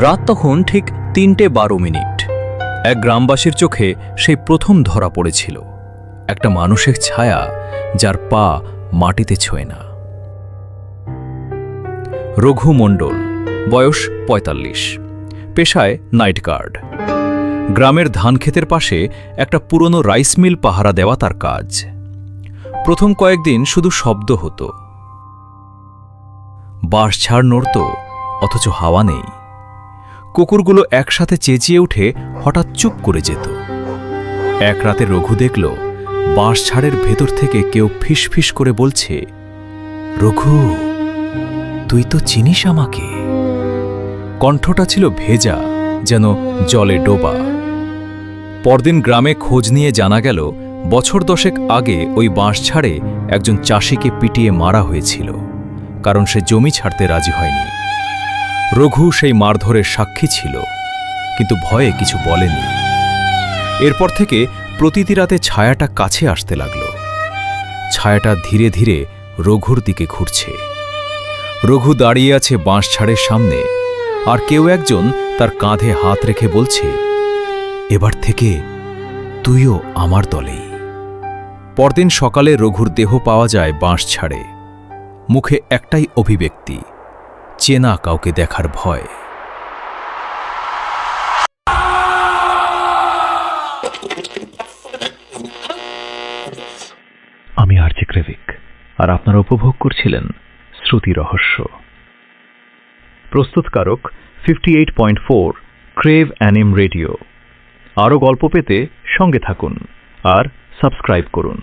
রাত তখন ঠিক তিনটে বারো মিনিট। এক গ্রামবাসীর চোখে সেই প্রথম ধরা পড়েছিল। একটা মানুষের ছায়া যার পা মাটিতে ছোঁয় না। রঘু মণ্ডল বয়স ৪৫ পেশায় নাইট গার্ড। গ্রামের ধানক্ষেতের পাশে একটা পুরনো রাইস মিল পাহারা দেওয়া তার কাজ। প্রথম কয়েকদিন শুধু শব্দ হতো। বাঁশ ছাড় নড়ত, অথচ হাওয়া নেই। কুকুরগুলো একসাথে চেঁচিয়ে উঠে হঠাৎ চুপ করে যেত। এক রাতে রঘু দেখল বাঁশ ছাড়ের ভেতর থেকে কেউ ফিসফিস করে বলছে, রঘু, তুই তো চিনিস আমাকে। কণ্ঠটা ছিল ভেজা, যেন জলে ডোবা। পরদিন গ্রামে খোঁজ নিয়ে জানা গেল, বছর দশেক আগে ওই বাঁশ ছাড়ে একজন চাষিকে পিটিয়ে মারা হয়েছিল, কারণ সে জমি ছাড়তে রাজি হয়নি। রঘু সেই মারধরের সাক্ষী ছিল, কিন্তু ভয়ে কিছু বলেনি। এরপর থেকে প্রতিটি রাতে ছায়াটা কাছে আসতে লাগল। ছায়াটা ধীরে ধীরে রঘুর দিকে ঘুরছে। রঘু দাঁড়িয়ে আছে বাঁশ ছাড়ের সামনে, আর কেউ একজন তার কাঁধে হাত রেখে বলছে, এবার থেকে তুইও আমার দলেই। পরদিন সকালে রঘুর দেহ পাওয়া যায় বাঁশ ছাড়ে। মুখে একটাই অভিব্যক্তি চেনা কাউকে দেখার ভয়। আমি আর্চি ক্রেভিক, আর আপনারা উপভোগ করছিলেন শ্রুতি রহস্য। প্রস্তুতকারক ফিফটি এইট পয়েন্ট ফোর ক্রেভ অ্যানিম রেডিও আরও গল্প পেতে সঙ্গে থাকুন, আর সাবস্ক্রাইব করুন।